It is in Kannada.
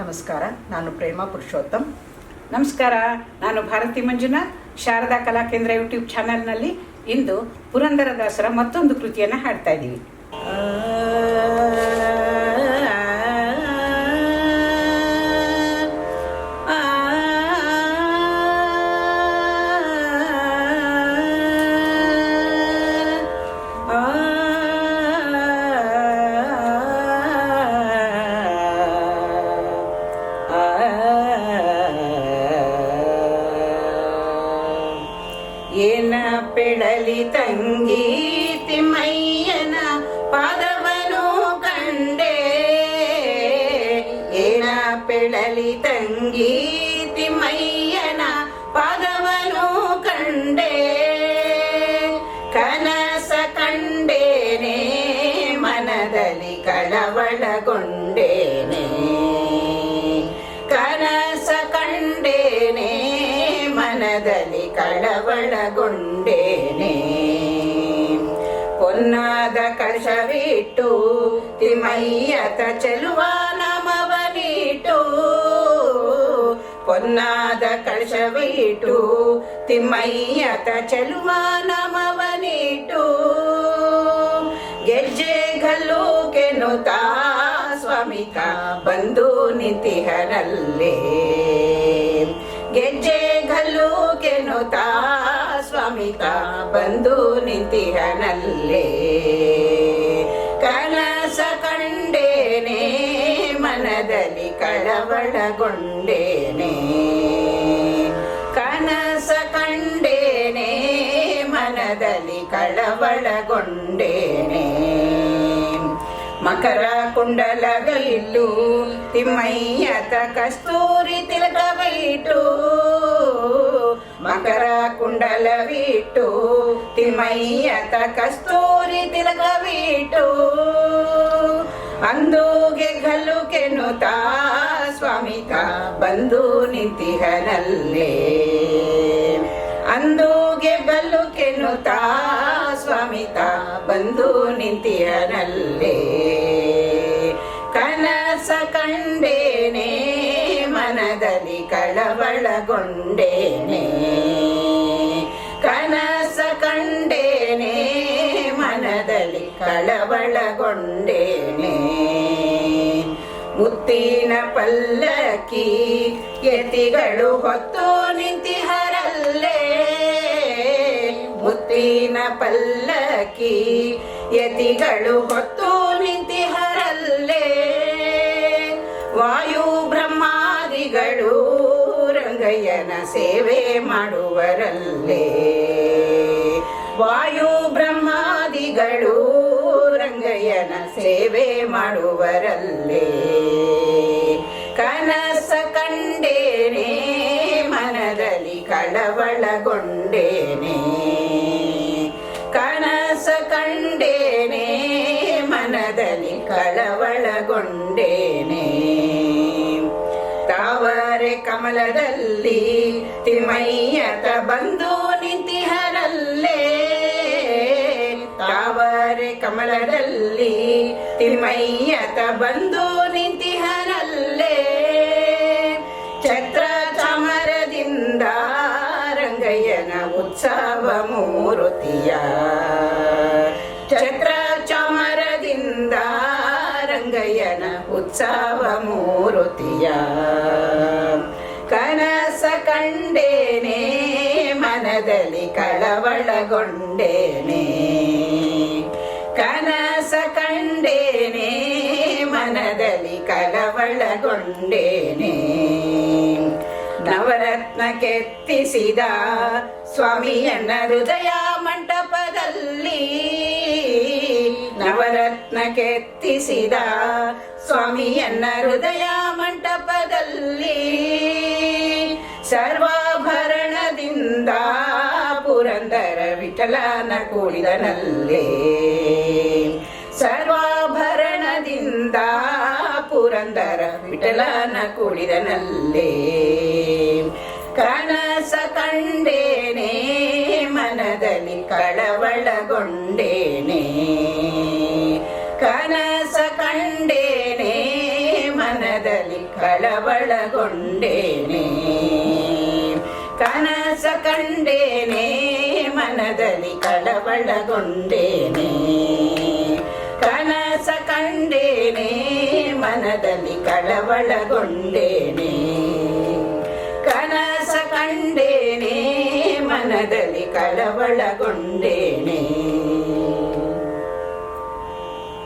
ನಮಸ್ಕಾರ, ನಾನು ಪ್ರೇಮ ಪುರುಷೋತ್ತಮ್. ನಮಸ್ಕಾರ, ನಾನು ಭಾರತಿ ಮಂಜುನಾಥ್, ಶಾರದಾ ಕಲಾ ಕೇಂದ್ರ ಯೂಟ್ಯೂಬ್ ಚಾನೆಲ್ನಲ್ಲಿ ಇಂದು ಪುರಂದರದಾಸರ ಮತ್ತೊಂದು ಕೃತಿಯನ್ನು ಹಾಡ್ತಾ ಇದ್ದೀವಿ. ಪೆಳಲಿ ತಂಗಿ ತಿಮ್ಮಯ್ಯನ ಪಾದವನು ಕಂಡೆ ಏನ ಪೆಳಲಿ ತಂಗಿ ತಿಮ್ಮಯ್ಯನ ಪಾದವನು ಕಂಡೆ ಕನಸ ಕಂಡೇನೆ ಮನದಲ್ಲಿ ಕಳವಳಗೊಂಡೇನೆ ಕನಸ ಕಂಡೇನೆ ಮನದಲ್ಲಿ ಕಳವಳಗೊಂಡೇನೆ ಪೊನ್ನಾದ ಕಳಶವಿಟ್ಟು ತಿಮಯ್ಯತ ಚೆಲುವ ನಮವನಿಟ್ಟು ಪೊನ್ನಾದ ಕಳಶವಿಟ್ಟು ತಿಮ್ಮಯ್ಯತ ಚೆಲುವ ನಮವನಿಟ್ಟು ಗೆಜ್ಜೆ ಗಲ್ಲು ಕೆನ್ನುತ್ತಾ ಸ್ವಾಮಿಕ ಬಂದು ನಿಂತಿಹರಲ್ಲೇ ಗೆಜ್ಜೆ ಗಲ್ಲು ಕೆನ್ನುತ್ತಾ ಸ್ವಾಮಿಕ ಬಂದು ನಿಂತಿಹನಲ್ಲೇ. ಕನಸ ಕಂಡೇನೆ, ಮನದಲ್ಲಿ ಕಳವಳಗೊಂಡೇನೆ. ಕನಸ ಕಂಡೇನೆ, ಮನದಲ್ಲಿ ಕಳವಳಗೊಂಡೇನೆ. ಮಕರ ಕುಂಡಲಗಲಿಲ್ಲು ತಿಮ್ಮಯ್ಯತ ಕಸ್ತೂರಿ ತಿಲಕವಿಟ್ಟು ಕುಂಡಲವಿಟ್ಟು ತಿಮ್ಮಯ್ಯತ ಕಸ್ತೂರಿ ತಿಲಕವಿಟ್ಟು, ಅಂದೂಗೆ ಗಲ್ಲು ಕೆನ್ನುತ್ತಾ ಸ್ವಾಮಿಕ ಬಂದು ನಿಂತಿಹನಲ್ಲೇ. ಅಂದೂಗೆ ಬಲ್ಲು ಕೆನ್ನುತ್ತಾ ಸ್ವಾಮಿತ ಬಂದು ನಿಂತಿಯನಲ್ಲೇ ಕನಸ ಕಂಡೇನೆ, ಮನದಲ್ಲಿ ಕಳವಳಗೊಂಡೇನೆ. ಕಳವಳಗೊಂಡೇನೆ ಮುತ್ತಿನ ಪಲ್ಲಕ್ಕಿ ಯತಿಗಳು ಹೊತ್ತು ನಿಂತಿಹರಲ್ಲೇ ಮುತ್ತಿನ ಪಲ್ಲಕ್ಕಿ ಯತಿಗಳು ಹೊತ್ತು ನಿಂತಿಹರಲ್ಲೇ ವಾಯು ಬ್ರಹ್ಮಾದಿಗಳು ರಂಗಯ್ಯನ ಸೇವೆ ಮಾಡುವರಲ್ಲೇ. ವಾಯು ಬ್ರಹ್ಮಾದಿಗಳು ರಂಗಯ್ಯನ ಸೇವೆ ಮಾಡುವರಲ್ಲೇ. ಕನಸ ಕಂಡೇನೆ, ಮನದಲ್ಲಿ ಕಳವಳಗೊಂಡೇನೆ. ಕನಸ ಕಂಡೇನೆ, ಮನದಲ್ಲಿ ಕಳವಳಗೊಂಡೇನೆ. ತಾವರೆ ಕಮಲದಲ್ಲಿ ತಿಮ್ಮಯ್ಯತ ಬಂದು ನಿಂತಿಹರಲ್ಲೇ ಕಮಲದಲ್ಲಿ ತಿಮ್ಮಯ್ಯತ ಬಂದು ನಿಂತಿಹರಲ್ಲೇ ಛತ್ರ ಚಮರದಿಂದ ರಂಗಯ್ಯನ ಉತ್ಸವ ಮೂರುತಿಯ. ಛತ್ರ ಚಮರದಿಂದ ರಂಗಯ್ಯನ ಉತ್ಸವ ಮೂರುತಿಯ. ಕನಸ ಕಂಡೇನೆ, ಮನದಲ್ಲಿ ಕಳವಳಗೊಂಡೇನೆ. ಕನಸ ಕಂಡೇನೆ, ಮನದಲ್ಲಿ ಕಳವಳಗೊಂಡೇನೆ ನವರತ್ನ ಕೆತ್ತಿಸಿದ ಸ್ವಾಮಿಯನ್ನ ಹೃದಯ ಮಂಟಪದಲ್ಲಿ, ನವರತ್ನ ಕೆತ್ತಿಸಿದ ಸ್ವಾಮಿಯನ್ನ ಹೃದಯ ಮಂಟಪದಲ್ಲಿ, ಸರ್ವಾಭರಣದಿಂದ ಪುರಂದರ ವಿಠಲನ ಕೂಡಿದನಲ್ಲೇ ಸರ್ವಾಭರಣದಿಂದ ಪುರಂದರ ವಿಠಲನ ಕೂಡಿದನಲ್ಲೇ ಕನಸ ಕಂಡೇನೆ ಮನದಲ್ಲಿ ಕಳವಳಗೊಂಡೇನೆ ಕನಸ ಕಂಡೇನೆ ಮನದಲ್ಲಿ ಕಳವಳಗೊಂಡೇನೆ ಕನಸ ಕಂಡೇನೆ ಮನದಲ್ಲಿ ಕಳವಳಗೊಂಡೇನೆ. ಕನಸ ಕಂಡೇನೆ ಮನದಲ್ಲಿ ಕಳವಳಗೊಂಡೇನೆ. ಕನಸ ಕಂಡೇನೆ ಮನದಲ್ಲಿ ಕಳವಳಗೊಂಡೇನೆ.